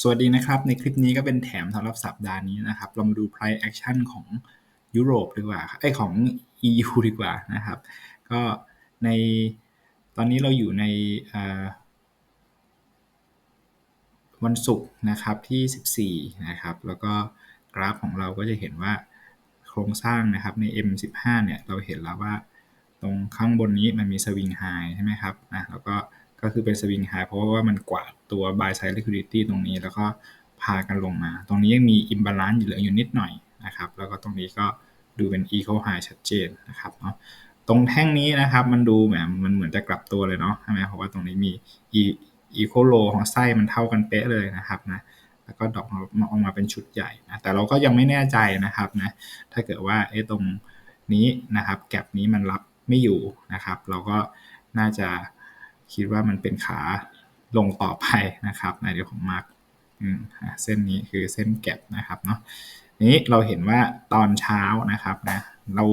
สวัสดีนะครับ ในคลิปนี้ก็เป็นแถมสำหรับสัปดาห์นี้นะครับ เรามาดู price action ของยุโรปดีกว่าไอของ EU ดีกว่านะครับ ก็ในตอนนี้เราอยู่ในวันศุกร์นะครับที่ 14 นะครับ แล้วก็กราฟของเราก็จะเห็นว่าโครงสร้างนะครับใน M15 เนี่ย เราเห็นแล้วว่าตรงข้างบนนี้มันมีสวิงไฮใช่ไหมครับนะแล้วก็ ก็คือเป็นสวิงไฮเพราะว่ามันกวาดตัว buy side liquidity ตรงนี้ แล้วก็พากันลงมา ตรงนี้ยังมี imbalance เหลืออยู่นิดหน่อยนะครับ แล้วก็ตรงนี้ก็ดูเป็น equal high ชัดเจนนะครับเนาะตรงแท่งนี้นะครับมันดูแบบมันเหมือนจะกลับตัวเลยเนาะใช่ไหมเพราะว่าตรงนี้มี equal low ของไส้มันเท่ากันเป๊ะเลยนะครับนะแล้วก็ดอกมาออกมาเป็นชุดใหญ่นะแต่เราก็ยังไม่แน่ใจนะครับนะถ้าเกิดว่าไอ้ตรงนี้นะครับแก็บนี้มันรับไม่อยู่นะครับ เราก็น่าจะ คิดว่ามันเป็นขาลงต่อไปนะครับในเดี๋ยวผมมาร์กเส้นนี้คือเส้นแก็บนะครับเนาะนี้เราเห็นว่าตอนเช้านะครับนะเรา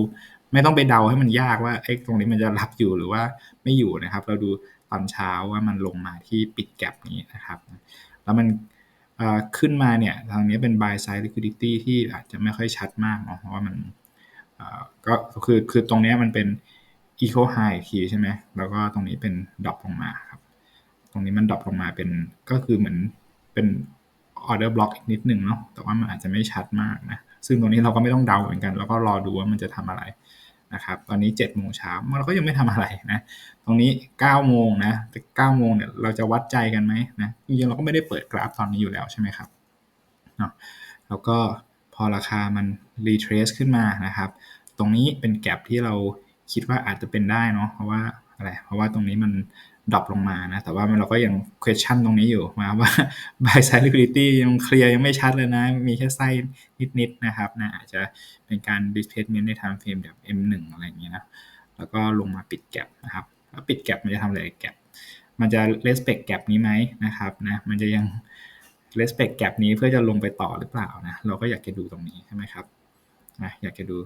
ไม่ต้องไปเดาให้มันยากว่าไอ้ตรงนี้มันจะรับอยู่หรือว่าไม่อยู่นะครับ เราดูตอนเช้าว่ามันลงมาที่ปิดแก็บนี้นะครับ แล้วมันขึ้นมาเนี่ยทางนี้เป็น buy side liquidity ที่อาจจะไม่ค่อยชัดมากเนาะเพราะว่ามันก็คือคือตรงนี้มันเป็น equal high ทีใช่ไหมแล้วก็ตรงนี้เป็นดรอปลงมาครับ ตรงนี้มันดรอปลงมาเป็นก็คือเหมือนเป็น order block อีกนิดนึงเนาะแต่ว่ามันอาจจะไม่ชัดมากนะ ซึ่งตรงนี้เราก็ไม่ต้องเดาเหมือนกัน แล้วก็รอดูว่ามันจะทำอะไรนะครับ ตอนนี้7จ็ดโมงเช้าเราก็ยังไม่ทำอะไรนะ ตรงนี้9ก้าโมงนะแต่เก้าโมงเนี่ยเราจะวัดใจกันไหมนะจริงๆเราก็ไม่ได้เปิดกราฟตอนนี้อยู่แล้วใช่ไหมครับเนาะแล้วก็พอราคามันรีเทรสขึ้นมานะครับ ตรงนี้เป็นแกลบที่เรา คิดว่าอาจจะเป็นได้เนาะเพราะว่าอะไรเพราะว่าตรงนี้มันดรอปลงมานะ แต่ว่าเราก็ยัง question ตรงนี้อยู่มาว่า buy side liquidity ยังเคลียร์ยังไม่ชัดเลยนะ มีแค่ไส้นิดๆนะครับนะอาจจะเป็นการ displacement ใน time frame แบบ M1 อะไรอย่างเงี้ยนะแล้วก็ลงมาปิดแกลบนะครับแล้วปิดแกลบมันจะทำอะไรแกลบมันจะ respect แกลบนี้ไหมนะครับนะมันจะยัง respect แกลบนี้เพื่อจะลงไปต่อหรือเปล่านะเราก็อยากจะดูตรงนี้ใช่ไหมครับนะอยากจะดู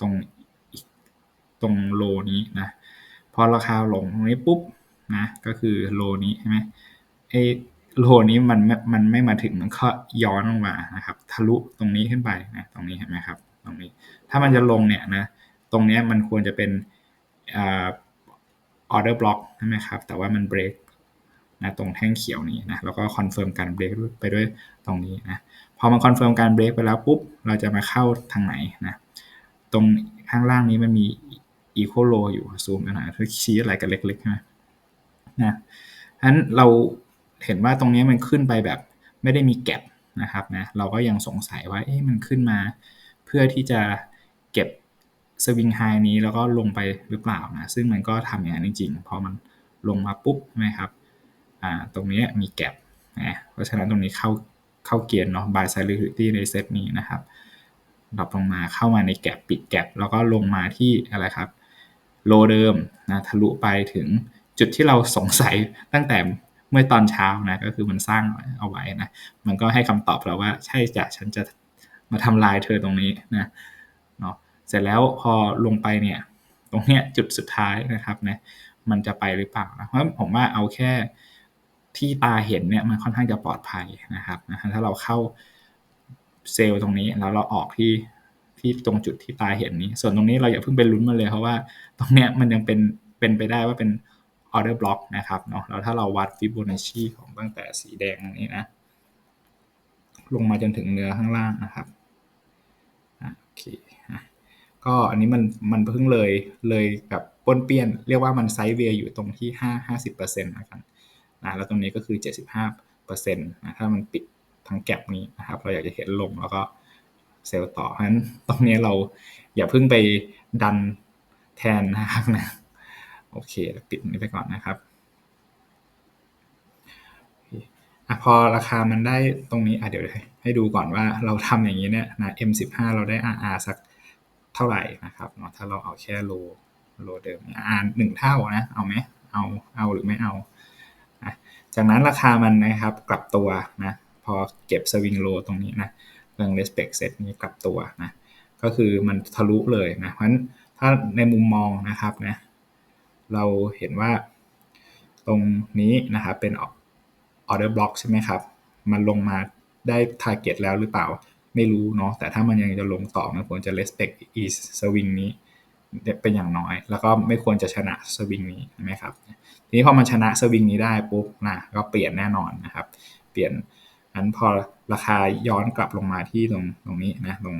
ตรง ตรงโลนี้นะพอราคาลงตรงนี้ปุ๊บนะก็คือโลนี้ใช่ไหมไอ้โลนี้มันมันไม่มาถึงมันก็ย้อนลงมานะครับ ทะลุตรงนี้ขึ้นไปนะตรงนี้เห็นไหมครับ ตรงนี้ ถ้ามันจะลงเนี่ยนะตรงนี้มันควรจะเป็นออเดอร์บล็อกใช่ไหมครับ แต่ว่ามันเบรกนะตรงแท่งเขียวนี้นะแล้วก็คอนเฟิร์มการเบรกไปด้วยตรงนี้นะพอมันคอนเฟิร์มการเบรกไปแล้วปุ๊บ เราจะมาเข้าทางไหนนะตรงข้างล่างนี้มันมี อีโคโลอยู่ซูมกันหน่อยถ้าชี้อะไรกันเล็กๆใช่ไหมนะฉะนั้นเราเห็นว่าตรงนี้มันขึ้นไปแบบไม่ได้มีแก็บนะครับนะเราก็ยังสงสัยว่าเอ๊ะมันขึ้นมา เพื่อที่จะเก็บสวิงไฮนี้แล้วก็ลงไปหรือเปล่านะซึ่งมันก็ทำอย่างนั้นจริงๆพอมันลงมาปุ๊บไหมครับอ่าตรงนี้มีแก็บนะเพราะฉะนั้นตรงนี้เข้าเข้าเกียร์เนาะ buy side liquidity ในเซตนี้นะครับดรอปลงมาเข้ามาในแก็บปิดแก็บแล้วก็ลงมาที่อะไรครับ โลเดิมนะทะลุไปถึงจุดที่เราสงสัยตั้งแต่เมื่อตอนเช้านะก็คือมันสร้างเอาไว้นะมันก็ให้คำตอบเราว่าใช่จะฉันจะมาทำลายเธอตรงนี้นะเนาะเสร็จแล้วพอลงไปเนี่ยตรงเนี้ยจุดสุดท้ายนะครับนะมันจะไปหรือเปล่านะเพราะผมว่าเอาแค่ที่ตาเห็นเนี่ยมันค่อนข้างจะปลอดภัยนะครับนะถ้าเราเข้าเซลล์ตรงนี้แล้วเราออกที่ ที่ตรงจุดที่ตาเห็นนี้ ส่วนตรงนี้เราอย่าเพิ่งไปลุ้นมาเลย เพราะว่าตรงเนี้ยมันยังเป็นเป็นไปได้ว่าเป็นออเดอร์บล็อกนะครับเนาะแล้วถ้าเราวัดฟิโบนัชชีของตั้งแต่สีแดงนี้นะ ลงมาจนถึงเนื้อข้างล่างนะครับโอเคก็อันนี้มันมันเพิ่งเลยเลยแบบปนเปี้ยน เรียกว่ามันไซด์เวย์อยู่ตรงที่ห้าห้าสิบเปอร์เซ็นต์นะครับนะแล้วตรงนี้ก็คือเจ็ดสิบห้าเปอร์เซ็นต์นะถ้ามันปิดทั้งแก็บนี้นะครับ เราอยากจะเห็นลงแล้วก็ เซลล์ต่อเพราะฉะนั้นตรงนี้เราอย่าเพิ่งไปดันแทนนะครับนะโอเคปิดนี้ไปก่อนนะครับอพอราคามันได้ตรงนี้อะเดี๋ยวให้ดูก่อนว่าเราทำอย่างนี้เนี่ยนะ M15 เราได้ RR สักเท่าไหร่นะครับเนาะถ้าเราเอาแค่โลโลเดิม R หนึ่งเท่านะ เอาไหมเอาเอาหรือไม่เอาจากนั้นราคามันนะครับกลับตัวนะพอเก็บสวิงโลตรงนี้นะ เรื่อง respect set นี้กลับตัวนะก็คือมันทะลุเลยนะเพราะฉะนั้นถ้าในมุมมองนะครับนะเราเห็นว่าตรงนี้นะครับเป็น order block ใช่ไหมครับ มันลงมาได้ target แล้วหรือเปล่าไม่รู้เนาะแต่ถ้ามันยังจะลงต่อมันควรจะ respect is swing นี้เป็นอย่างน้อย แล้วก็ไม่ควรจะชนะสวิงนี้ใช่ไหมครับทีนี้พอมันชนะสวิงนี้ได้ปุ๊บนะก็เปลี่ยนแน่นอนนะครับ เปลี่ยน อันพอราคาย้อนกลับลงมาที่ตรงตรงนี้นะตรง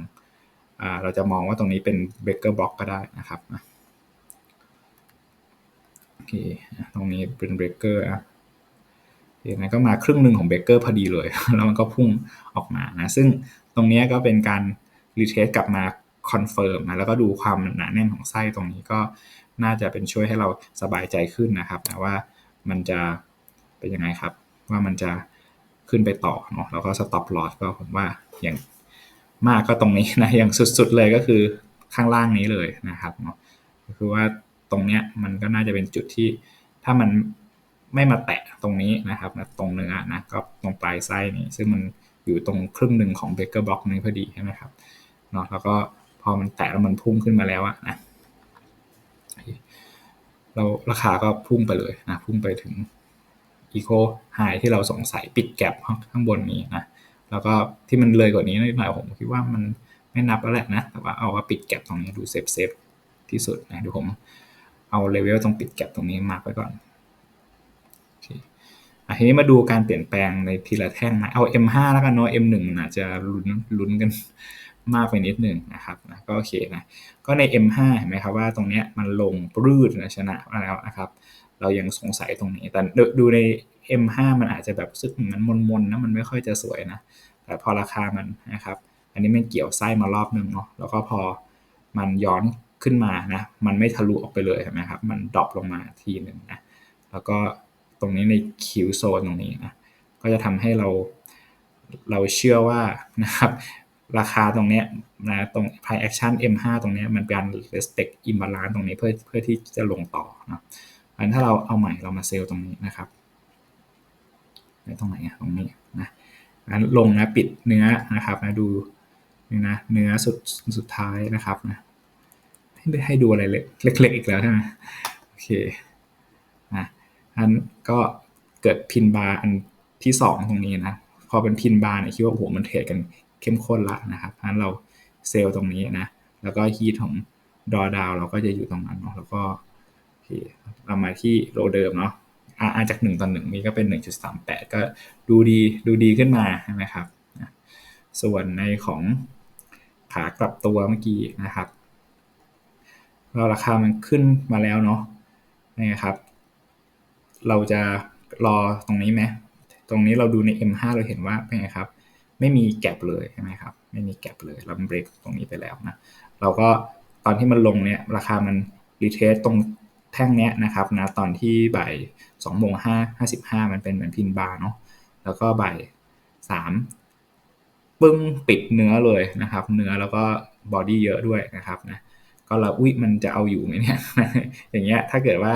เราจะมองว่าตรงนี้เป็นเบรกเกอร์บล็อกก็ได้นะครับโอเคตรงนี้เป็นเบรกเกอร์อะยังไงก็มาครึ่งหนึ่งของเบเกอร์พอดีเลย แล้วมันก็พุ่งออกมานะซึ่งตรงนี้ก็เป็นการรีเทสกลับมาคอนเฟิร์มนะแล้วก็ดูความหนาแน่นของไส้ตรงนี้ก็น่าจะเป็นช่วยให้เราสบายใจขึ้นนะครับนะว่ามันจะเป็นยังไงครับ ว่ามันจะ ขึ้นไปต่อเนาะแล้วก็สต็อปลอสก็ผมว่าอย่างมากก็ตรงนี้นะอย่างสุดๆเลยก็คือข้างล่างนี้เลยนะครับเนาะก็คือว่าตรงเนี้ยมันก็น่าจะเป็นจุดที่ถ้ามันไม่มาแตะตรงนี้นะครับนะตรงเนื้อนะก็ตรงปลายไส้นี่ซึ่งมันอยู่ตรงครึ่งหนึ่งของเบเกอร์บล็อกนี้พอดีใช่ไหมครับเนาะแล้วก็พอมันแตะแล้วมันพุ่งขึ้นมาแล้วอะนะเราราคาก็พุ่งไปเลยนะพุ่งไปถึง อีโคไฮที่เราสงสัยปิดแก็บข้างบนนี้นะแล้วก็ที่มันเลยกว่านี้นิดหน่อยผมคิดว่ามันไม่นับแล้วแหละนะ แต่ว่าเอาว่าปิดแก็บตรงนี้ดูเซฟเซฟที่สุดนะดูผมเอาเลเวลตรงปิดแก็บตรงนี้มาไว้ก่อนทีนี้มาดูการเปลี่ยนแปลงในทีละแท่งนะเอา M5 แล้วกันเนาะ M1 อาจจะลุ้นลุ้นกันมากไปนิดหนึ่งนะครับนะก็โอเคนะก็ใน M5 เห็นไหมครับว่าตรงนี้มันลงปลื้ดนะชนะแล้วนะครับ เรายังสงสัยตรงนี้ แต่ดูใน M5 มันอาจจะแบบซึกมันมนๆนะมันไม่ค่อยจะสวยนะ แต่พอราคามันนะครับ อันนี้มันเกี่ยวไส้มารอบนึงเนาะแล้วก็พอมันย้อนขึ้นมานะมันไม่ทะลุออกไปเลยใช่ไหมครับมันดรอปลงมาทีหนึ่งนะแล้วก็ตรงนี้ในคิวโซนตรงนี้นะก็จะทำให้เราเราเชื่อว่านะครับราคาตรงนี้นะตรง price action M5 ตรงนี้มันเป็น respect imbalance ตรงนี้เพื่อเพื่อที่จะลงต่อนะ อันถ้าเราเอาใหม่เรามาเซลล์ตรงนี้นะครับในตรงไหนตรงนี้นะอันลงนะปิดเนื้อนะครับนะดูนี่นะเนื้อสุดสุดท้ายนะครับนะให้ให้ดูอะไรเล็กๆอีกแล้วใช่ไหมโอเคนะอันก็เกิดพินบาร์อันที่ 2 ตรงนี้นะพอเป็นพินบาร์เนี่ยคิดว่าโอ้โหมันเทรดกันเข้มข้นละนะครับเพราะฉะนั้นเราเซลล์ตรงนี้นะแล้วก็ฮีทของดอดาวเราก็จะอยู่ตรงนั้นเนาะแล้วก็ เรามาที่โลเดิมเนาะอาจาก1ต่อ1นี่ก็เป็น1.38ก็ดูดีดูดีขึ้นมาใช่ไหมครับ ส่วนในของขากลับตัวเมื่อกี้นะครับเราราคามันขึ้นมาแล้วเนาะนี่ครับ เราจะรอตรงนี้ไหมตรงนี้เราดูใน M5 เราเห็นว่าเป็นไงครับ ไม่มีแกลบเลยใช่ไหมครับ ไม่มีแกลบเลยเราเบรกตรงนี้ไปแล้วนะ เราก็ตอนที่มันลงเนี่ย ราคามันรีเทสตรง แท่งเนี้ยนะครับนะตอนที่บ่ายสองโมงห้าห้าสิบห้ามันเป็นเหมือนพินบาร์เนาะแล้วก็บ่ายสามปึ้งปิดเนื้อเลยนะครับ เนื้อแล้วก็บอดี้เยอะด้วยนะครับนะก็เราอุ้ยมันจะเอาอยู่ไหมเนี่ยอย่างเงี้ยถ้าเกิดว่า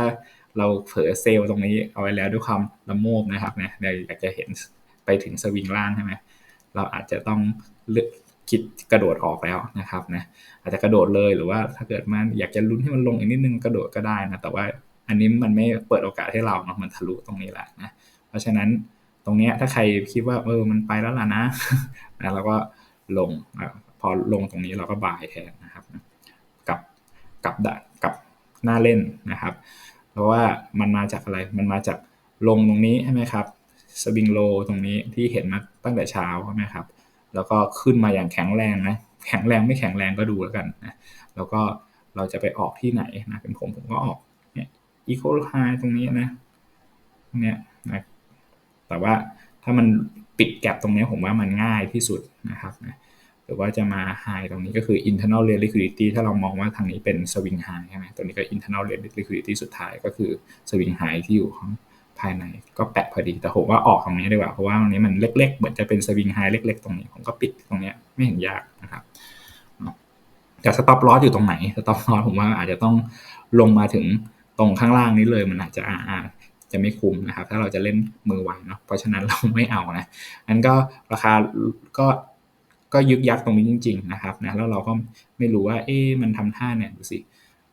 เราเผลอเซลล์ตรงนี้เอาไว้แล้วด้วยความละโมบนะครับเนี่ยเราอยากจะเห็นไปถึงสวิงล่างใช่ไหมเราอาจจะต้องเลือก คิดกระโดดออกแล้วนะครับนะอาจจะกระโดดเลยหรือว่าถ้าเกิดมันอยากจะลุ้นให้มันลงอีกนิดนึงกระโดดก็ได้นะแต่ว่าอันนี้มันไม่เปิดโอกาสให้เราเนาะมันทะลุตรงนี้แหละนะเพราะฉะนั้นตรงนี้ถ้าใครคิดว่าเออมันไปแล้วล่ะนะนะเราก็ลงพอลงตรงนี้เราก็บายแทนนะครับกับกับดกับหน้าเล่นนะครับ เพราะว่ามันมาจากอะไรมันมาจากลงตรงนี้ใช่ไหมครับสวิงโลตรงนี้ที่เห็นมาตั้งแต่เช้าใช่ไหมครับ แล้วก็ขึ้นมาอย่างแข็งแรงนะแข็งแรงไม่แข็งแรงก็ดูแล้วกันนะแล้วก็เราจะไปออกที่ไหนนะเป็นผมผมก็ออกเนี่ยอีโคไฮตรงนี้นะเนี่ยนะแต่ว่าถ้ามันปิดแกลบตรงนี้ผมว่ามันง่ายที่สุดนะครับนะหรือว่าจะมาไฮตรงนี้ก็คือ internal rate liquidity ถ้าเรามองว่าทางนี้เป็น swing high ใช่ไหมตัวนี้ก็ internal rate liquidity สุดท้ายก็คือ swing high ที่อยู่ของ ภายในก็แปะพอดีแต่ผมว่าออกตรงนี้ดีกว่าเพราะว่าตรงนี้มันเล็ก ๆ เหมือนจะเป็นสวิงไฮเล็ก ๆ ตรงนี้ผมก็ปิดตรงนี้ไม่เห็นยากนะครับแต่สต็อปลอสอยู่ตรงไหนสต็อปลอสผมว่าอาจจะต้องลงมาถึงตรงข้างล่างนี้เลยมันอาจจะอ่าจะไม่คุ้มนะครับ ถ้าเราจะเล่นมือไวเนาะเพราะฉะนั้นเราไม่เอานะอันก็ราคาก็ก็ยึกยักตรงนี้จริง ๆ นะครับนะแล้วเราก็ไม่รู้ว่า เอ๊มันทำท่าเนี่ยดูสิ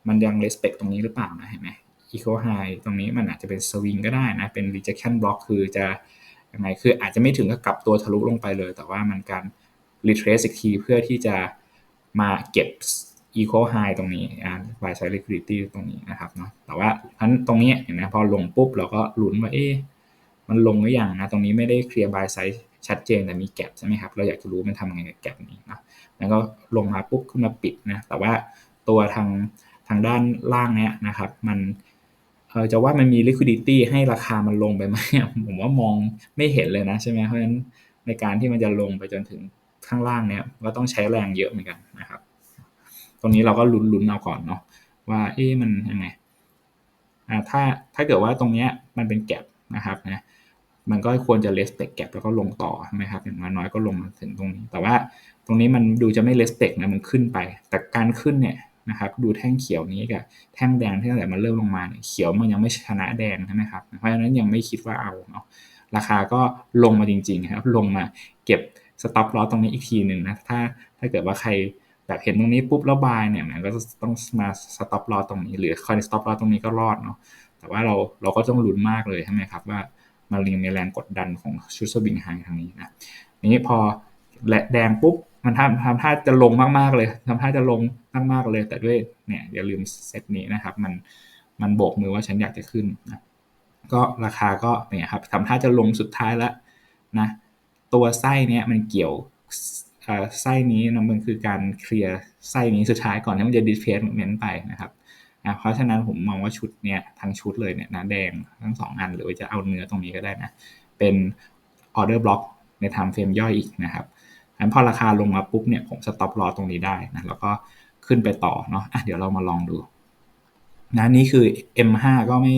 มันยังเลสเปกตรงนี้หรือเปล่านะเห็นไหม equal high ตรงนี้มันอาจจะเป็นสวิงก็ได้นะ เป็น rejection block คือจะยังไงคืออาจจะไม่ถึงกับกลับตัวทะลุลงไปเลย แต่ว่ามันการ retrace อีกทีเพื่อที่จะมาเก็บ equal high ตรงนี้อ่า buy side liquidity ตรงนี้นะครับเนาะแต่ว่าพันตรงนี้เห็นไหมพอลงปุ๊บเราก็ลุ้นว่าเอ๊ะมันลงหรือยังนะ ตรงนี้ไม่ได้เคลียร์ buy side ชัดเจนแต่มีแกลบใช่ไหมครับ เราอยากจะรู้มันทำยังไงกับแกลบนี้นะแล้วก็ลงมาปุ๊บขึ้นมาปิดนะ แต่ว่าตัวทางทางด้านล่างเนี้ยนะครับ มัน จะว่ามันมี liquidity ให้ราคามันลงไปไหมผมว่ามองไม่เห็นเลยนะใช่ไหมเพราะฉะนั้นในการที่มันจะลงไปจนถึงข้างล่างเนี้ยก็ต้องใช้แรงเยอะเหมือนกันนะครับ ตรงนี้เราก็ลุ้นๆเอาก่อนเนาะว่าเอ๊ะมันยังไงอ่าถ้าถ้าเกิดว่าตรงเนี้ยมันเป็นแก็บนะครับนะมันก็ควรจะเลสเต็กแก็บแล้วก็ลงต่อใช่ไหมครับอย่างน้อยก็ลงมาถึงตรงนี้ แต่ว่าตรงนี้มันดูจะไม่เลสเต็กนะมันขึ้นไป แต่การขึ้นเนี่ย นะครับดูแท่งเขียวนี้กับแท่งแดงที่ตั้งแต่มันเริ่มลงมาเนี่ยเขียวมันยังไม่ชนะแดงใช่ไหมครับเพราะฉะนั้นยังไม่คิดว่าเอาเนาะราคาก็ลงมาจริงๆครับลงมาเก็บสต็อปลอสตรงนี้อีกทีหนึ่งนะถ้าถ้าเกิดว่าใครแบบเห็นตรงนี้ปุ๊บแล้วบายเนี่ยมันก็ต้องมาสต็อปลอสตรงนี้ หรือคอยสต็อปลอสตรงนี้ก็รอดเนาะแต่ว่าเราเราก็ต้องลุ้นมากเลยใช่ไหมครับว่ามันยังมีแรงกดดันของชุดสวิงไฮทางนี้นะนี้พอและแดงปุ๊บ มันทำทำท่าจะลงมากๆเลยทำท่าจะลงมากๆเลย แต่ด้วยเนี่ยอย่าลืมเซตนี้นะครับ มันมันโบกมือว่าฉันอยากจะขึ้นนะก็ราคาก็เนี่ยครับทำท่าจะลงสุดท้ายแล้วนะตัวไส้เนี้ยมันเกี่ยวไส้นี้นะมันคือการเคลียร์ไส้นี้สุดท้ายก่อนที่มันจะดิสเพสเมนต์ไปนะครับนะเพราะฉะนั้นผมมองว่าชุดเนี้ยทั้งชุดเลยเนี่ยนะแดงทั้งสองอันหรือว่าจะเอาเนื้อตรงนี้ก็ได้นะ เป็นออเดอร์บล็อกในทม์เฟรมย่อยอีกนะครับ อันพอราคาลงมาปุ๊บเนี่ยผมสต็อปรอตรงนี้ได้นะแล้วก็ขึ้นไปต่อเนาะะเดี๋ยวเรามาลองดูนะนี่คือ M5 ก็ไม่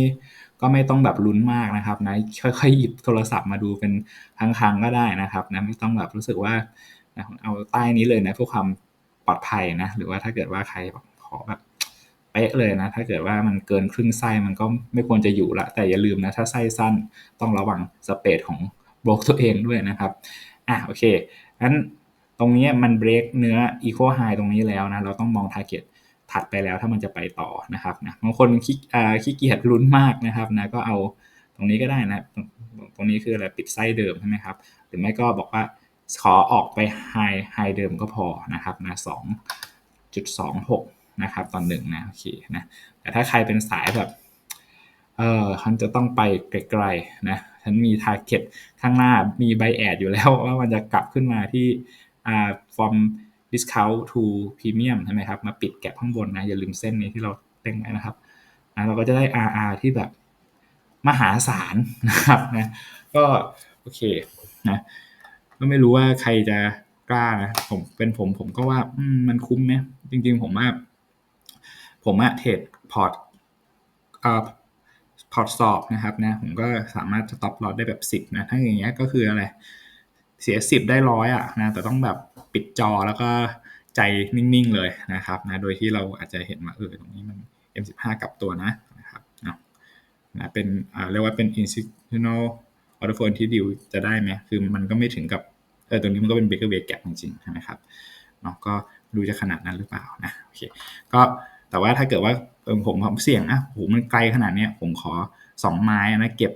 ก็ไม่ต้องแบบลุ้นมากนะครับนะค่อยๆหยิบโทรศัพท์มาดูเป็นครั้งๆก็ได้นะครับนะไม่ต้องแบบรู้สึกว่านะเอาใต้นี้เลยนะเพื่อความปลอดภัยนะหรือว่าถ้าเกิดว่าใครขอแบบเป๊ะเลยนะถ้าเกิดว่ามันเกินครึ่งไส้มันก็ไม่ควรจะอยู่ละ แต่อย่าลืมนะถ้าไส้สั้นต้องระวังสเปดของบล็อกตัวเองด้วยนะครับอะโอเค งั้นตรงนี้มันเบรกเนื้อ equal high ตรงนี้แล้วนะเราต้องมอง target ถัดไปแล้วถ้ามันจะไปต่อนะครับนะบางคนขี้ขี้เกียจลุ้นมากนะครับนะก็เอาตรงนี้ก็ได้นะ ตรงนี้คืออะไรปิดไส้เดิมใช่ไหมครับ หรือไม่ก็บอกว่าขอออกไปไฮไฮเดิมก็พอนะครับนะสองจุดสองหกนะครับตอนหนึ่งนะโอเคนะแต่ถ้าใครเป็นสายแบบเออมันจะต้องไปไกลๆนะ ฉันมีทาร์เก็ตข้างหน้ามีใบแอดอยู่แล้วว่ามันจะกลับขึ้นมาที่อ่า from discount to premium ใช่ไหมครับ มาปิดแก็บข้างบนนะ อย่าลืมเส้นนี้ที่เราเต็งไว้นะครับนะเราก็จะได้ RR ที่แบบมหาศาลนะครับนะก็โอเคนะก็ไม่รู้ว่าใครจะกล้านะผมเป็นผมผมก็ว่ามันคุ้มไหมจริง ๆ ผมว่า ผมอะเทรดพอร์ตอ่า พอร์ตสอบนะครับนะผมก็สามารถสต็อปลอสได้แบบสิบนะถ้าอย่างเงี้ยก็คืออะไรเสียสิบได้ร้อยอะนะแต่ต้องแบบปิดจอแล้วก็ใจนิ่งๆเลยนะครับนะโดยที่เราอาจจะเห็นมาเออตรงนี้มัน M15 กับตัวนะนะครับนะนะเป็นอ่าเรียกว่าเป็น institutional order flow ที่ดิวจะได้ไหมคือมันก็ไม่ถึงกับเออตรงนี้มันก็เป็น breaker way gap จริงๆใช่ไหมครับเนาะก็ดูจะขนาดนั้นหรือเปล่านะโอเคก็ แต่ว่าถ้าเกิดว่าเออผมผมเสี่ยงอะโหมันไกลขนาดเนี้ยผมขอสองไม้นะเก็บ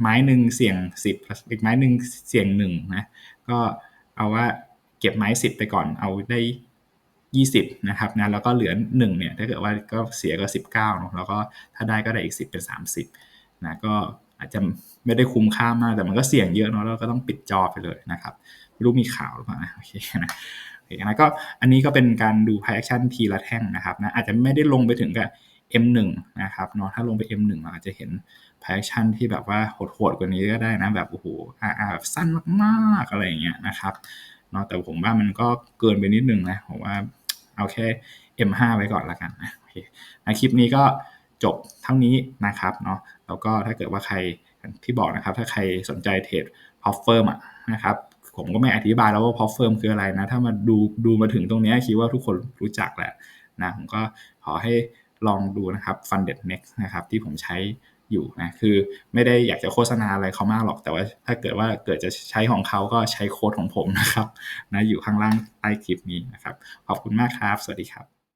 ไม้หนึ่งเสี่ยงสิบอีกไม้หนึ่งเสี่ยงหนึ่งนะก็เอาว่าเก็บไม้สิบไปก่อนเอาได้ยี่สิบนะครับนะแล้วก็เหลือหนึ่งเนี่ยถ้าเกิดว่าก็เสียก็สิบเก้าเนาะแล้วก็ถ้าได้ก็ได้อีกสิบเป็นสามสิบนะก็อาจจะไม่ได้คุ้มค่ามากแต่มันก็เสี่ยงเยอะเนาะแล้วก็ต้องปิดจอไปเลยนะครับไม่รู้มีข่าวหรือเปล่านะโอเคนะ อเคนะก็อันนี้ก็เป็นการดู p พ i action ทีละแท่งนะครับนะอาจจะไม่ได้ลงไปถึงกับ M1 นะครับเนาะถ้าลงไป M1 เราอาจจะเห็น p พ i action ที่แบบว่าโหดๆกว่านี้ก็ได้นะแบบโอ้โหอ่าแบบสั้นมากๆอะไรอย่างเงี้ยนะครับเนาะแต่ผมว่ามันก็เกินไปนิดนึงนะผมว่าเอาแค่ M5 ไว้ก่อนละกันนะโอเคคลิปนี้ก็จบเท่านี้นะครับเนาะแล้วก็ถ้าเกิดว่าใครที่บอกนะครับ ถ้าใครสนใจเทรดพอฟเฟิร์มอะนะครับ ผมก็ไม่อธิบายแล้วว่าพอเฟิร์มคืออะไรนะ ถ้ามาดูดูมาถึงตรงนี้คิดว่าทุกคนรู้จักแหละนะผมก็ขอให้ลองดูนะครับ Funded Next นะครับที่ผมใช้อยู่นะคือไม่ได้อยากจะโฆษณาอะไรเขามากหรอก แต่ว่าถ้าเกิดว่าเกิดจะใช้ของเขาก็ใช้โค้ดของผมนะครับนะอยู่ข้างล่างใต้คลิปนี้นะครับ ขอบคุณมากครับ สวัสดีครับ